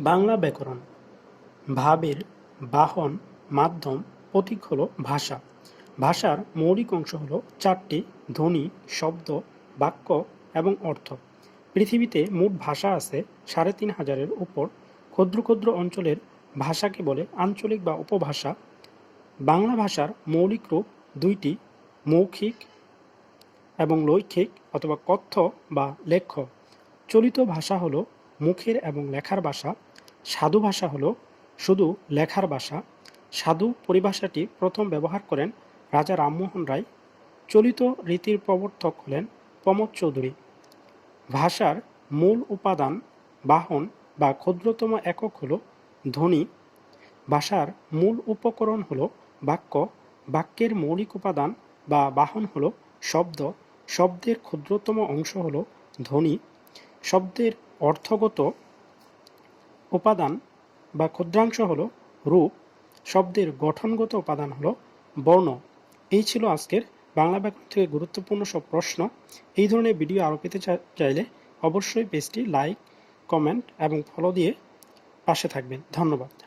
বাংলা ব্যাকরণ। ভাবের বাহন, মাধ্যম, প্রতীক হল ভাষা। ভাষার মৌলিক অংশ হল চারটি, ধ্বনি, শব্দ, বাক্য এবং অর্থ। পৃথিবীতে মোট ভাষা আছে সাড়ে তিন হাজারের উপর। ক্ষুদ্র ক্ষুদ্র অঞ্চলের ভাষাকে বলে আঞ্চলিক বা উপভাষা। বাংলা ভাষার মৌলিক রূপ দুইটি, মৌখিক এবং লৈখিক অথবা কথ্য বা লেখ্য। চলিত ভাষা হলো মুখের এবং লেখার ভাষা। সাধু ভাষা হলো শুধু লেখার ভাষা। সাধু পরিভাষাটি প্রথম ব্যবহার করেন রাজা রামমোহন রায়। চলিত রীতির প্রবর্তক হলেন প্রমোদ চৌধুরী। ভাষার মূল উপাদান বাহন বা ক্ষুদ্রতম একক হল ধ্বনি। ভাষার মূল উপকরণ হল বাক্য। বাক্যের মৌলিক উপাদান বা বাহন হল শব্দ। শব্দের ক্ষুদ্রতম অংশ হল ধ্বনি। শব্দের অর্থগত উপাদান বা ক্ষুদ্রাংশ হলো রূপ, শব্দের গঠনগত উপাদান হলো বর্ণ। এই ছিল আজকের বাংলা ব্যাকরণ থেকে গুরুত্বপূর্ণ সব প্রশ্ন। এই ধরনের ভিডিও আরও পেতে চাইলে অবশ্যই পেজটি লাইক, কমেন্ট এবং ফলো দিয়ে পাশে থাকবেন। ধন্যবাদ।